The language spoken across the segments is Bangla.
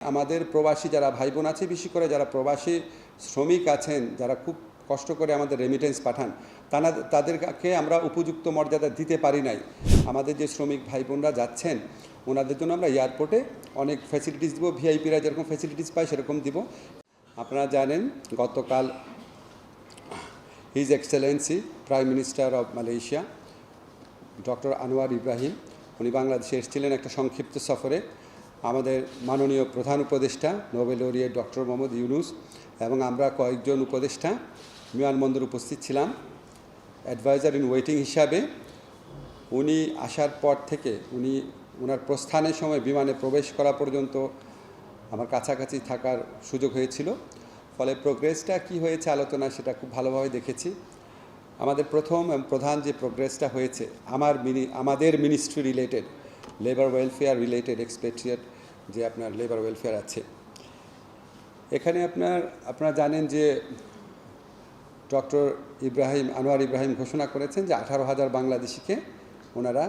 আমাদের প্রবাসী যারা ভাই বোন আছে, বেশি করে যারা প্রবাসী শ্রমিক আছেন, যারা খুব কষ্ট করে আমাদের রেমিটেন্স পাঠান তারা তাদেরকে আমরা উপযুক্ত মর্যাদা দিতে পারি নাই। আমাদের যে শ্রমিক ভাই বোনরা যাচ্ছেন, ওনাদের জন্য আমরা এয়ারপোর্টে অনেক ফ্যাসিলিটিস দিব ভিআইপিরা যেরকম ফ্যাসিলিটিস পায়, সেরকম দিব। আপনারা জানেন, গতকাল his excellency prime minister of Malaysia doctor Anwar Ibrahim উনি বাংলাদেশে এসেছিলেন একটা সংক্ষিপ্ত সফরে। আমাদের মাননীয় প্রধান উপদেষ্টা, Nobel laureate doctor Mohammad Yunus এবং আমরা কয়েকজন উপদেষ্টা বিমানবন্দর উপস্থিত ছিলাম। অ্যাডভাইজার ইন ওয়েটিং হিসাবে উনি আসার পর থেকে, উনি ওনার প্রস্থানের সময় বিমানে প্রবেশ করা পর্যন্ত আমার কাছাকাছি থাকার সুযোগ হয়েছিল। ফলে প্রোগ্রেসটা কি হয়েছে আলোচনা সেটা খুব ভালোভাবে দেখেছি। আমাদের প্রথম এবং প্রধান যে প্রোগ্রেসটা হয়েছে, আমার মিনি, আমাদের ministry related labour welfare related expected যে আপনার লেবার ওয়েলফেয়ার আছে। এখানে আপনার, আপনারা জানেন যে ডক্টর ইব্রাহিম, আনোয়ার ইব্রাহিম ঘোষণা করেছেন যে আঠারো হাজার বাংলাদেশিকে ওনারা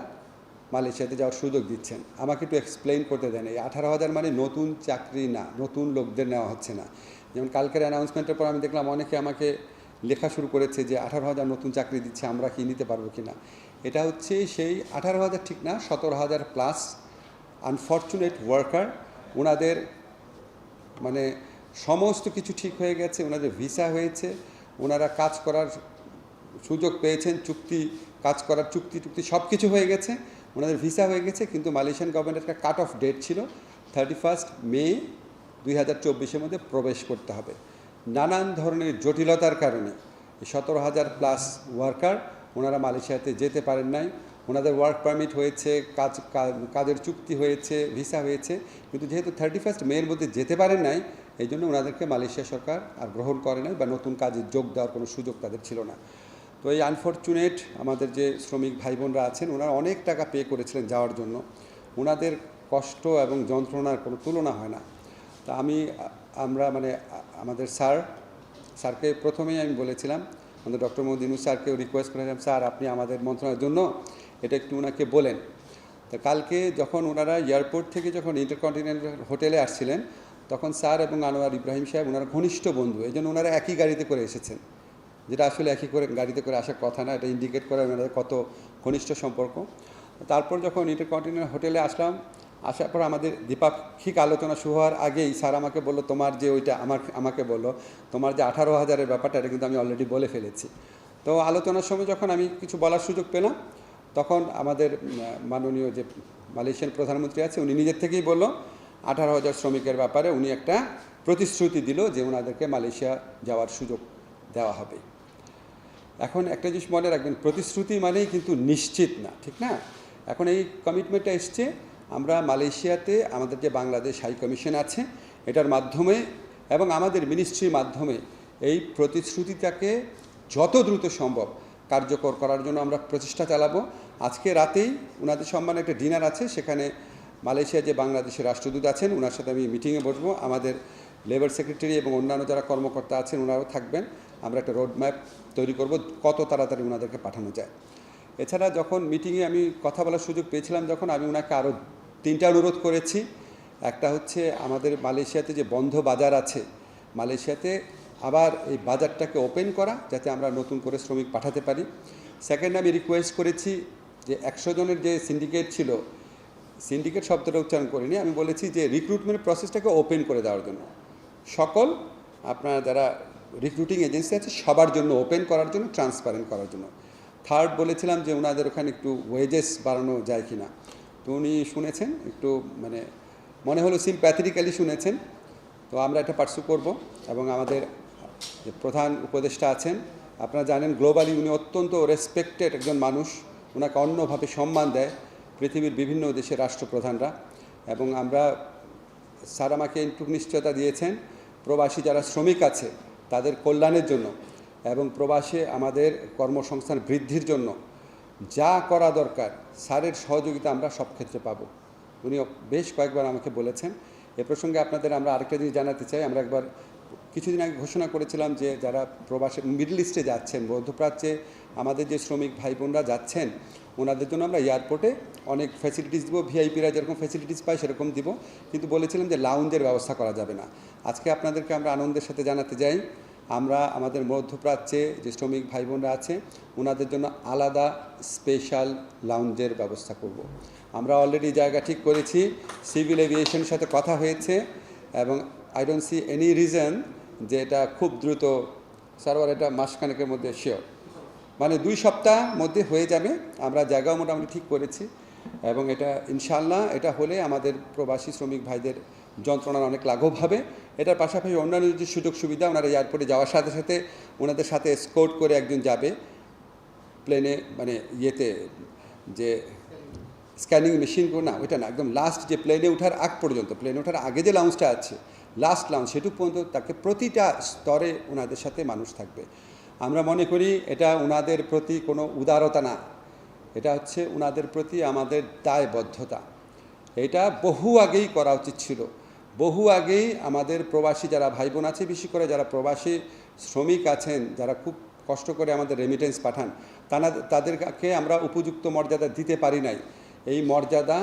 মালয়েশিয়াতে যাওয়ার সুযোগ দিচ্ছেন। আমাকে একটু এক্সপ্লেইন করতে দেন, এই আঠারো হাজার মানে নতুন চাকরি না, নতুন লোকদের নেওয়া হচ্ছে না। যেমন কালকের অ্যানাউন্সমেন্টের পর আমি দেখলাম অনেকে আমাকে লেখা শুরু করেছে যে আঠারো হাজার নতুন চাকরি দিচ্ছে, আমরা কি নিতে পারব কি না এটা হচ্ছে সেই আঠারো হাজার ঠিক না, সতেরো হাজার প্লাস আনফর্চুনেট ওয়ার্কার ওনাদের মানে সমস্ত কিছু ঠিক হয়ে গেছে ওনাদের ভিসা হয়েছে ওনারা কাজ করার সুযোগ পেয়েছেন, চুক্তি, কাজ করার চুক্তি টুক্তি সব কিছু হয়ে গেছে ওনাদের ভিসা হয়ে গেছে, কিন্তু মালয়েশিয়ান গভর্নমেন্টের একটা কাট অফ ডেট ছিল থার্টি ফার্স্ট মে দুই হাজার চব্বিশের মধ্যে প্রবেশ করতে হবে। নানান ধরনের জটিলতার কারণে সতেরো হাজার প্লাস ওয়ার্কার ওনারা মালয়েশিয়াতে যেতে পারেন নাই। ওনাদের ওয়ার্ক পারমিট হয়েছে, কাজ কাজের চুক্তি হয়েছে ভিসা হয়েছে, কিন্তু যেহেতু থার্টি ফার্স্ট মেয়ের মধ্যে যেতে পারেন নাই, এই জন্য ওনাদেরকে মালয়েশিয়া সরকার আর গ্রহণ করে নাই বা নতুন কাজে যোগ দেওয়ার কোনো সুযোগ তাদের ছিল না। তো এই আনফর্চুনেট আমাদের যে শ্রমিক ভাই বোনরা আছেন, ওনারা অনেক টাকা পে করেছিলেন যাওয়ার জন্য। ওনাদের কষ্ট এবং যন্ত্রণার কোনো তুলনা হয় না। তা আমি, আমরা মানে আমাদের স্যার স্যারকে প্রথমেই আমি বলেছিলাম আমাদের ডক্টর মোদিনু স্যারকেও রিকোয়েস্ট করেছিলাম, স্যার, আপনি আমাদের মন্ত্রণালয়ের জন্য এটা একটু ওনাকে বলেন। তো কালকে যখন ওনারা এয়ারপোর্ট থেকে যখন ইন্টারকন্টিনেন্টাল হোটেলে আসছিলেন, তখন স্যার এবং আনোয়ার ইব্রাহিম সাহেব ওনারা ঘনিষ্ঠ বন্ধু এই জন্য ওনারা একই গাড়িতে করে এসেছেন। যেটা আসলে একই করে গাড়িতে করে আসার কথা না, এটা ইন্ডিকেট করে ওনাদের কত ঘনিষ্ঠ সম্পর্ক। তারপর যখন ইন্টারকন্টিনেন্টাল হোটেলে আসলাম আসার পর আমাদের দ্বিপাক্ষিক আলোচনা শুরু হওয়ার আগেই স্যার আমাকে বলল, তোমার যে ওইটা আমার আমাকে বলল, তোমার যে আঠারো হাজারের ব্যাপারটা, এটা কিন্তু আমি অলরেডি বলে ফেলেছি। তো আলোচনার সময় যখন আমি কিছু বলার সুযোগ পেলাম, তখন আমাদের মাননীয় যে মালয়েশিয়ান প্রধানমন্ত্রী আছে, উনি নিজের থেকেই বলল, আঠারো হাজার শ্রমিকের ব্যাপারে উনি একটা প্রতিশ্রুতি দিল যে ওনাদেরকে মালয়েশিয়া যাওয়ার সুযোগ দেওয়া হবে। এখন একটা জিনিস মনে রাখবেন, প্রতিশ্রুতি মানেই কিন্তু নিশ্চিত না, ঠিক না? এখন এই কমিটমেন্টটা এসছে আমরা মালয়েশিয়াতে আমাদের যে বাংলাদেশ হাই কমিশন আছে, এটার মাধ্যমে এবং আমাদের মিনিস্ট্রির মাধ্যমে এই প্রতিশ্রুতিটাকে যত দ্রুত সম্ভব কার্যকর করার জন্য আমরা প্রচেষ্টা চালাবো। আজকে রাতেই ওনাদের সম্মানে একটা ডিনার আছে, সেখানে মালয়েশিয়া যে বাংলাদেশের রাষ্ট্রদূত আছেন ওনার সাথে আমি মিটিংয়ে বসবো। আমাদের লেবার সেক্রেটারি এবং অন্যান্য যারা কর্মকর্তা আছেন ওনারাও থাকবেন। আমরা একটা রোড ম্যাপ তৈরি করব, কত তাড়াতাড়ি ওনাদেরকে পাঠানো যায়। এছাড়া যখন মিটিংয়ে আমি কথা বলার সুযোগ পেয়েছিলাম, যখন আমি ওনাকে আরও তিনটা অনুরোধ করেছি। একটা হচ্ছে আমাদের মালয়েশিয়াতে যে বন্ধ বাজার আছে, মালয়েশিয়াতে আবার এই বাজারটাকে ওপেন করা যাতে আমরা নতুন করে শ্রমিক পাঠাতে পারি। সেকেন্ড আমি রিকোয়েস্ট করেছি যে একশো জনের যে সিন্ডিকেট ছিল সিন্ডিকেট শব্দটা উচ্চারণ করিনি, আমি বলেছি যে রিক্রুটমেন্ট প্রসেসটাকে ওপেন করে দেওয়ার জন্য। সকল আপনার যারা রিক্রুটিং এজেন্সি আছে, সবার জন্য ওপেন করার জন্য ট্রান্সপারেন্ট করার জন্য। থার্ড বলেছিলাম যে ওনাদের ওখানে একটু ওয়েজেস বাড়ানো যায় কি না তো উনি শুনেছেন, একটু মানে মনে হলো সিম্প্যাথেটিক্যালি শুনেছেন। তো আমরা এটা পার্সু করব এবং আমাদের যে প্রধান উপদেষ্টা আছেন, আপনারা জানেন গ্লোবালি উনি অত্যন্ত রেসপেক্টেড একজন মানুষ। ওনাকে অন্যভাবে সম্মান দেয় পৃথিবীর বিভিন্ন দেশের রাষ্ট্রপ্রধানরা। এবং আমরা স্যার আমাকে একটু নিশ্চয়তা দিয়েছেন, প্রবাসী যারা শ্রমিক আছে, তাদের কল্যাণের জন্য এবং প্রবাসে আমাদের কর্মসংস্থান বৃদ্ধির জন্য। যা করা দরকার, স্যারের সহযোগিতা আমরা সব ক্ষেত্রে পাবো। উনি বেশ কয়েকবার আমাকে বলেছেন। এ প্রসঙ্গে আপনাদের আমরা আরেকটা জিনিস জানাতে চাই। আমরা একবার কিছুদিন আগে ঘোষণা করেছিলাম যে, যারা প্রবাসী, মিডল ইস্টে যাচ্ছেন, মধ্যপ্রাচ্যে আমাদের যে শ্রমিক ভাই বোনরা যাচ্ছেন, ওনাদের জন্য আমরা এয়ারপোর্টে অনেক ফ্যাসিলিটিস দিব। ভিআইপিরা যেরকম ফ্যাসিলিটিস পায়, সেরকম দিব। কিন্তু বলেছিলাম যে লাউঞ্জের ব্যবস্থা করা যাবে না। আজকে আপনাদেরকে আমরা আনন্দের সাথে জানাতে যাই আমরা আমাদের মধ্যপ্রাচ্যে যে শ্রমিক ভাই বোনরা আছে ওনাদের জন্য আলাদা স্পেশাল লাউঞ্জের ব্যবস্থা করব। আমরা অলরেডি জায়গা ঠিক করেছি, সিভিল এভিয়েশনের সাথে কথা হয়েছে এবং I don't see any reason যে এটা খুব দ্রুত সার্ভার এটা মাসখানেকের মধ্যে শিওর মানে দুই সপ্তাহ মধ্যে হয়ে যাবে, আমরা জায়গাও মোটামুটি ঠিক করেছি এবং এটা ইনশাল্লাহ এটা হলে আমাদের প্রবাসী শ্রমিক ভাইদের যন্ত্রণার অনেক লাঘব হবে এটার পাশাপাশি অন্যান্য যে সুযোগ সুবিধা, ওনারা এয়ারপোর্টে যাওয়ার সাথে সাথে ওনাদের সাথে স্কোর্ট করে একজন যাবে। প্লেনে মানে ইয়েতে যে স্ক্যানিং মেশিন না, ওইটা না, একদম লাস্ট যে প্লেনে ওঠার আগ পর্যন্ত, প্লেনে ওঠার আগে যে লাউঞ্জটা আছে লাস্ট লাউঞ্জ সেটুকু পর্যন্ত তাকে প্রতিটা স্তরে ওনাদের সাথে মানুষ থাকবে। আমরা মনে করি এটা ওনাদের প্রতি কোনো উদারতা না। এটা হচ্ছে ওনাদের প্রতি আমাদের দায়বদ্ধতা। এটা বহু আগেই করা উচিত ছিল। বহু আগেই আমাদের প্রবাসী যারা ভাই বোন আছে, বেশি করে যারা প্রবাসী শ্রমিক আছেন, যারা খুব কষ্ট করে আমাদের রেমিটেন্স পাঠান তারা তাদেরকে আমরা উপযুক্ত মর্যাদা দিতে পারি নাই। এই মর্যাদা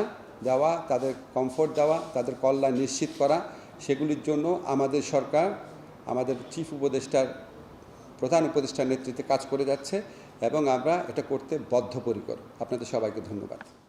দেওয়া, তাদের কমফোর্ট দেওয়া, তাদের কল্যাণ নিশ্চিত করা, সেগুলির জন্য আমাদের সরকার, আমাদের চিফ উপদেষ্টার, প্রধান উপদেষ্টার নেতৃত্বে কাজ করে যাচ্ছে এবং আমরা এটা করতে বদ্ধপরিকর। আপনাদের সবাইকে ধন্যবাদ।